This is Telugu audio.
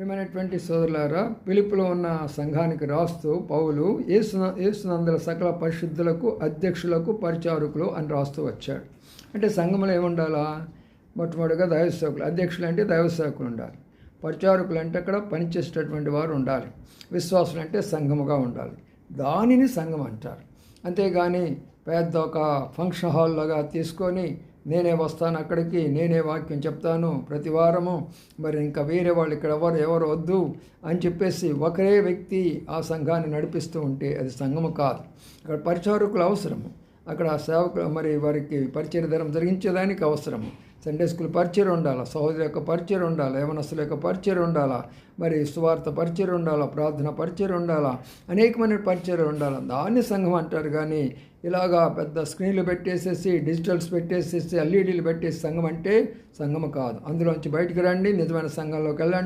ప్రియమైనటువంటి సోదరులారా పిలుపులో ఉన్న సంఘానికి రాస్తూ పౌలు ఏసున ఏసునందల సకల పరిశుద్ధులకు అధ్యక్షులకు పరిచారకులు అని రాస్తూ వచ్చాడు. అంటే సంఘంలో ఏముండాలా? మొట్టమొదటిగా దైవసేవకులు. అధ్యక్షులు అంటే దైవసేవకులు ఉండాలి. పరిచారకులు అంటే అక్కడ పనిచేసేటటువంటి వారు ఉండాలి. విశ్వాసులు అంటే సంఘముగా ఉండాలి. దానిని సంఘం అంటారు. అంతేగాని పెద్ద ఒక ఫంక్షన్ హాల్లాగా తీసుకొని నేనే వస్తాను అక్కడికి నేనే వాక్యం చెప్తాను ప్రతి వారము. మరి ఇంకా వేరే వాళ్ళు ఇక్కడ ఎవరు ఎవరు వద్దు అని చెప్పేసి ఒకరే వ్యక్తి ఆ సంఘాన్ని నడిపిస్తూ ఉంటే అది సంఘము కాదు. అక్కడ పరిచారకులు అవసరము. అక్కడ సేవకులు మరి వారికి పరిచయ ధరం జరిగించేదానికి అవసరము. సండే స్కూల్ పరిచయం ఉండాలా? సహోదరు యొక్క పరిచయం ఉండాలా? యవనస్తుల యొక్క పరిచయం ఉండాలా? మరి స్వార్థ పరిచయం ఉండాలా? ప్రార్థన పరిచయం ఉండాలా? అనేకమైన పరిచయం ఉండాలా? దాన్ని సంఘం అంటారు కానీ ఇలాగా పెద్ద స్క్రీన్లు పెట్టేసేసి డిజిటల్స్ పెట్టేసేసి ఎల్ఈడీలు పెట్టేసి సంఘం అంటే సంఘం కాదు. అందులోంచి బయటకు రండి నిజమైన సంఘంలోకి వెళ్ళండి.